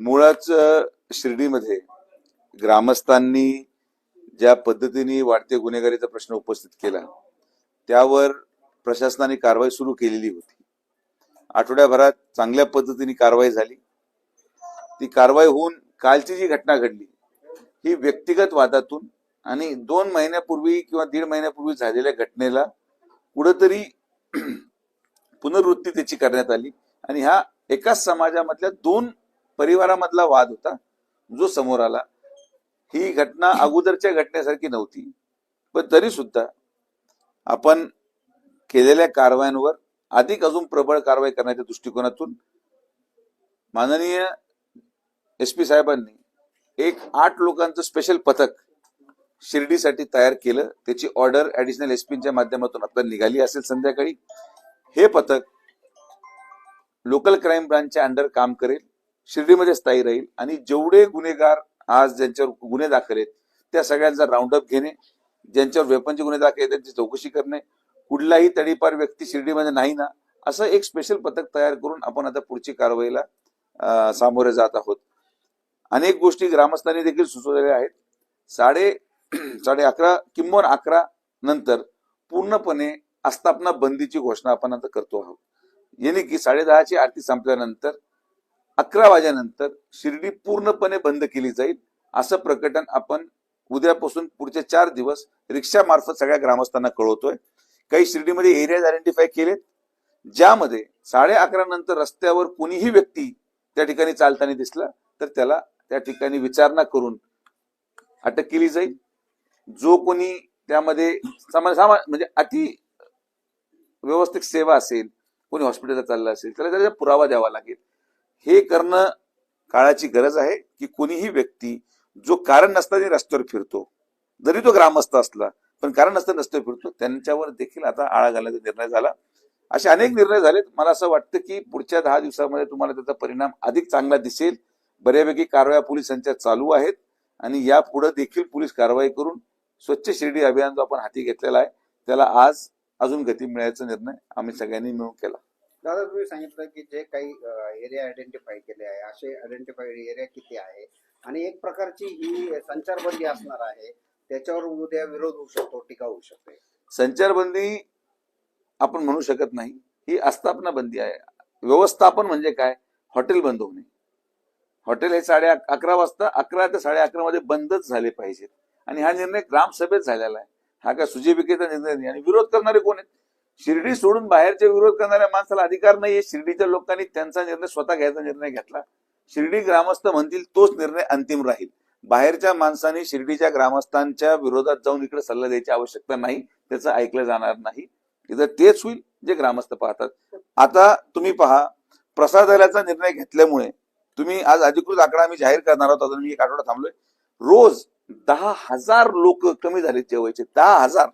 मुळाच शिर्डीमध्ये ग्रामस्थांनी ज्या पद्धतीने वाढते गुन्हेगारीचा प्रश्न उपस्थित केला त्यावर प्रशासनाने कारवाई सुरू केलेली होती. आठवड्याभरात चांगल्या पद्धतीने कारवाई झाली. ती कारवाई होऊन कालची जी घटना घडली ही व्यक्तिगत वादातून आणि दोन महिन्यापूर्वी किंवा दीड महिन्यापूर्वी झालेल्या घटनेला कुठंतरी पुनर्वृत्ती त्याची करण्यात आली आणि ह्या एकाच समाजामधल्या दोन परिवारामधला वाद होता जो समोर आला. ही घटना अगोदरच्या घटनेसारखी नव्हती. पण तरी सुद्धा आपण केलेल्या कारवायांवर अधिक अजून प्रबळ कारवाई करण्याच्या दृष्टिकोनातून माननीय एस पी साहेबांनी एक आठ लोकांचं स्पेशल पथक शिर्डीसाठी तयार केलं. त्याची ऑर्डर ऍडिशनल एस पीच्या माध्यमातून आपल्याला निघाली असेल संध्याकाळी. हे पथक लोकल क्राईम ब्रांचच्या अंडर काम करेल. शिर्डीमध्ये स्थायी राहील आणि जेवढे गुन्हेगार आज ज्यांच्यावर गुन्हे दाखल आहेत त्या सगळ्यांचा राऊंडअप घेणे ज्यांच्यावर वेपनचे गुन्हे दाखल आहेत त्यांची चौकशी करणे कुठलाही तडीपार व्यक्ती शिर्डीमध्ये नाही ना असं एक स्पेशल पथक तयार करून आपण आता पुढची कारवाईला सामोरे जात आहोत. अनेक गोष्टी ग्रामस्थांनी देखील सुचवलेल्या आहेत. साडे साडे अकरा किंमोन अकरा नंतर पूर्णपणे आस्थापना बंदीची घोषणा आपण आता करतो आहोत. याने की साडे दहाची आरती संपल्यानंतर अकरा वाजेनंतर शिर्डी पूर्णपणे बंद केली जाईल असं प्रकटन आपण उद्यापासून पुढचे चार दिवस रिक्षा मार्फत सगळ्या ग्रामस्थांना कळवतोय. काही शिर्डीमध्ये एरियाज आयडेंटिफाय केलेत ज्यामध्ये साडे अकरा नंतर रस्त्यावर कोणीही व्यक्ती त्या ठिकाणी चालताना दिसला तर त्याला त्या ठिकाणी विचारणा करून अटक केली जाईल. जो कोणी त्यामध्ये सामान्य सामान म्हणजे अति व्यवस्थित सेवा असेल कोणी हॉस्पिटलला चाललं असेल त्याला त्याचा पुरावा द्यावा लागेल. हे करणं काळाची गरज आहे की कोणीही व्यक्ती जो कारण नसताना रस्त्यावर फिरतो. जरी तो ग्रामस्थ असला पण कारण नसताना रस्त्यावर फिरतो त्यांच्यावर देखील आता आळा घालण्याचा निर्णय झाला. असे अनेक निर्णय झालेत. मला असं वाटतं की पुढच्या दहा दिवसामध्ये तुम्हाला त्याचा परिणाम अधिक चांगला दिसेल. बऱ्यापैकी कारवाया पोलिसांच्या चालू आहेत आणि यापुढे देखील पोलीस कारवाई करून स्वच्छ शिर्डी अभियान जो आपण हाती घेतलेला आहे त्याला आज अजून गती मिळायचा निर्णय आम्ही सगळ्यांनी मिळून केला. दादा तुम्ही सांगितलं की जे काही एरिया आयडेंटिफाय केले आहे असे आयडेंटिफाईड एरिया किती आहे? आणि एक प्रकारची ही संचारबंदी असणार आहे त्याच्यावर उद्या विरोध होऊ शकतो टीका होऊ शकते. संचारबंदी आपण म्हणू शकत नाही. ही आस्थापना बंदी आहे. व्यवस्थापन म्हणजे काय? हॉटेल बंद होणे. हॉटेल हे साडे अकरा वाजता अकरा ते साडे अकरा मध्ये बंदच झाले पाहिजेत. आणि हा निर्णय ग्रामसभेत झालेला आहे. हा काय सुजय निर्णय नाही. आणि विरोध करणारे कोण आहेत? शिर्डी सोडून बाहेरचे विरोध करणाऱ्या माणसाला अधिकार नाहीये. शिर्डीच्या लोकांनी त्यांचा निर्णय स्वतः घ्यायचा निर्णय घेतला. शिर्डी ग्रामस्थ म्हणतील तोच निर्णय अंतिम राहील. बाहेरच्या माणसांनी शिर्डीच्या ग्रामस्थांच्या विरोधात जाऊन इकडे सल्ला द्यायची आवश्यकता नाही. त्याचं ऐकलं जाणार नाही. तिथं तेच होईल जे ग्रामस्थ पाहतात. आता तुम्ही पहा प्रसादालयाचा निर्णय घेतल्यामुळे तुम्ही आज अधिकृत आकडा आम्ही जाहीर करणार आहोत. अजून मी एक आठवडा थांबलोय. रोज दहा हजार लोक कमी झाले जेवायचे. दहा हजार.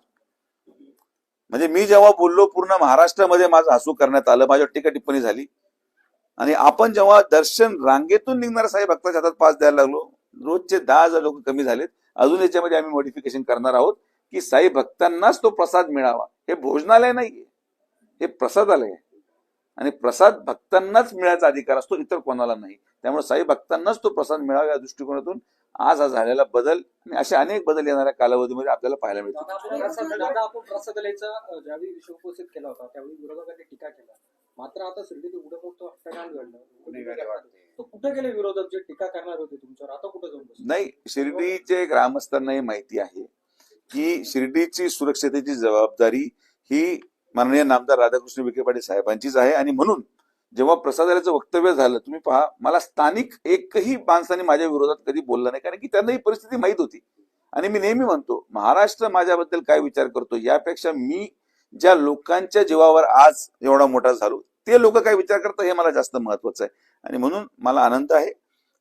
म्हणजे मी जेव्हा बोललो पूर्ण महाराष्ट्रामध्ये माझं हसू करण्यात आलं माझ्यावर टीका टिप्पणी झाली. आणि आपण जेव्हा दर्शन रांगेतून निघणार साई भक्ताच्या हातात पास द्यायला लागलो रोजचे दहा हजार लोक कमी झालेत. अजून याच्यामध्ये आम्ही मॉडिफिकेशन करणार आहोत की साई भक्तांनाच तो प्रसाद मिळावा. हे भोजनालय नाहीये. हे प्रसादालय आहे. आणि प्रसाद भक्तांनाच मिळायचा अधिकार असतो इतर कोणाला नाही. त्यामुळे साई भक्तांनाच तो प्रसाद मिळावा या दृष्टिकोनातून आज हा झालेला बदल आणि असे अनेक बदल येणाऱ्या कालावधीमध्ये आपल्याला पाहायला केला मात्र आता शिर्डीत एवढं मोठं हत्याकांड घडलं. तो कुठे गेले विरोधक जे टीका करणार होते तुमच्यावर? आता कुठे जाऊन बसले? नाही शिर्डीचे ग्रामस्थांना हे माहिती आहे की शिर्डीची सुरक्षतेची जबाबदारी ही माननीय नामदार राधाकृष्ण विखे पाटील साहेबांचीच आहे आणि म्हणून जेव्हा प्रसादाचं वक्तव्य झालं तुम्ही पहा मला स्थानिक एकही माणसाने माझ्या विरोधात कधी बोलला नाही. कारण की त्यांना ही परिस्थिती माहीत होती. आणि मी नेहमी म्हणतो महाराष्ट्र माझ्याबद्दल काय विचार करतो यापेक्षा मी ज्या लोकांच्या जीवावर आज एवढा मोठा झालो ते लोक काय विचार करतात हे मला जास्त महत्वाचं आहे. आणि म्हणून मला आनंद आहे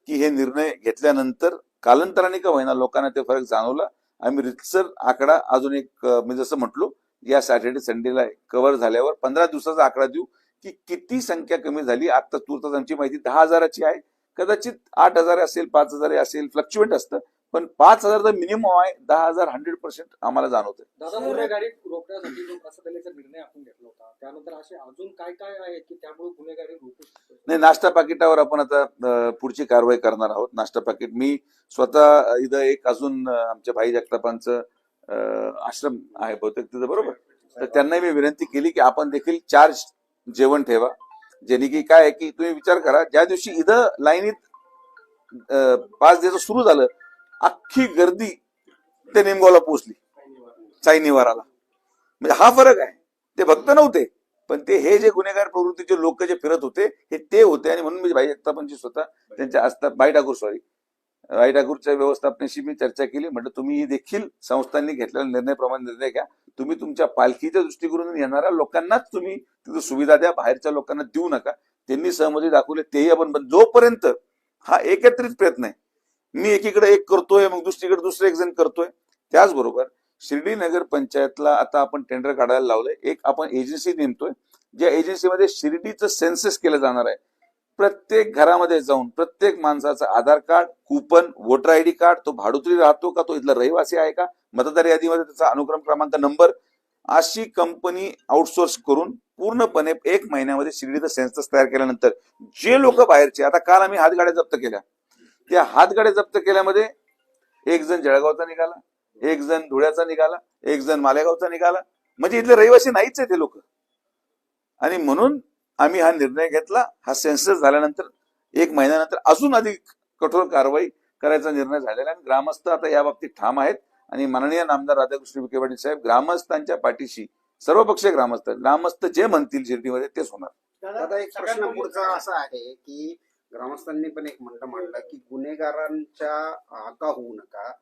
की हे निर्णय घेतल्यानंतर कालांतराने का होईना लोकांना ते फरक जाणवला. आम्ही रितसर आकडा अजून एक मी जसं म्हटलो या सॅटर्डे संडेला कव्हर झाल्यावर पंधरा दिवसाचा आकडा देऊ की किती संख्या कमी झाली आता तुर्तास आमची माहिती दहा हजाराची आहे. कदाचित आठ हजार असेल पाच हजार असेल फ्लक्च्युएट असतं. पण पाच हजार तर मिनिमम आहे दहा हजार हंड्रेड पर्सेंट आम्हाला जाणवतंय. दादा गुन्हेगारी रोखण्यासाठी जो प्रसादलेचा निर्णय आपण घेतला होता त्यानंतर असे अजून काय काय आहे की त्यामुळे गुन्हेगारी रोखू शकतो? नाही नाश्ता पाकिटावर आपण आता पुढची कारवाई करणार आहोत. नाश्ता पाकिट मी स्वतः इथं एक अजून आमच्या भाई जगतापांचं आश्रम आहे बहुतेक तिथं बरोबर? तर त्यांनाही मी विनंती केली की आपण देखील चार्ज जेवण ठेवा. जेणे की काय आहे की तुम्ही विचार करा ज्या दिवशी इथं लाईनीत पाच दिवस सुरू झालं अख्खी गर्दी ते निमगावला पोहोचली. चायनिवाराला म्हणजे हा फरक आहे. ते भक्त नव्हते पण ते हे जे गुन्हेगार प्रवृत्तीचे लोक जे फिरत होते हे ते होते. आणि म्हणून मी भाई जगतापांची स्वतः त्यांच्या आस्था बाई ठाकूर सॉरी बाई ठाकूरच्या व्यवस्थापनेशी मी चर्चा केली. म्हटलं तुम्ही देखील संस्थांनी घेतलेल्या निर्णयप्रमाणे निर्णय घ्या. तुम्ही तुमच्या पालखीच्या दृष्टिकोनातून येणाऱ्या लोकांनाच तुम्ही तिथं सुविधा द्या. बाहेरच्या लोकांना देऊ नका. त्यांनी सहमती दाखवली. तेही आपण पण जोपर्यंत हा एकत्रित प्रयत्न आहे मी एकीकडे एक करतोय मग दुसरीकडे दुसरे एक जण करतोय त्याचबरोबर शिर्डी नगर पंचायतला आता आपण टेंडर काढायला लावलंय. एक आपण एजन्सी नेमतोय ज्या एजन्सीमध्ये शिर्डीचं सेन्सेस केलं जाणार आहे. प्रत्येक घरामध्ये जाऊन प्रत्येक माणसाचं Aadhaar card coupon voter ID card तो भाडुत्री राहतो का तो इथला रहिवासी आहे का मतदार यादीमध्ये त्याचा अनुक्रम क्रमांक नंबर अशी कंपनी आउटसोर्स करून पूर्णपणे एक महिन्यामध्ये शिर्डीचं सेन्सस तयार केल्यानंतर जे लोक बाहेरचे आता काल आम्ही हातगाड्या जप्त केल्या. त्या हातगाड्या जप्त केल्यामध्ये एक जण जळगावचा निघाला एक जण धुळ्याचा निघाला एक जण मालेगावचा निघाला. म्हणजे इथले रहिवासी नाहीच आहे ते लोक. आणि म्हणून आम्ही हा निर्णय घेतला. हा सेन्सस झाल्यानंतर एक महिन्यानंतर अजून अधिक कठोर कारवाई करायचा निर्णय झालेला आहे. आणि ग्रामस्थ आता या बाबतीत ठाम आहेत. आणि माननीय नामदार राधाकृष्ण विखे पाटील साहेब ग्रामस्थांच्या पाठीशी सर्वपक्षीय ग्रामस्थ ग्रामस्थ जे म्हणतील शिर्डीमध्ये तेच होणार. आता एक प्रश्न पुढचा असा आहे की ग्रामस्थांनी पण एक म्हणणं मांडलं की गुन्हेगारांच्या आका होऊ नका.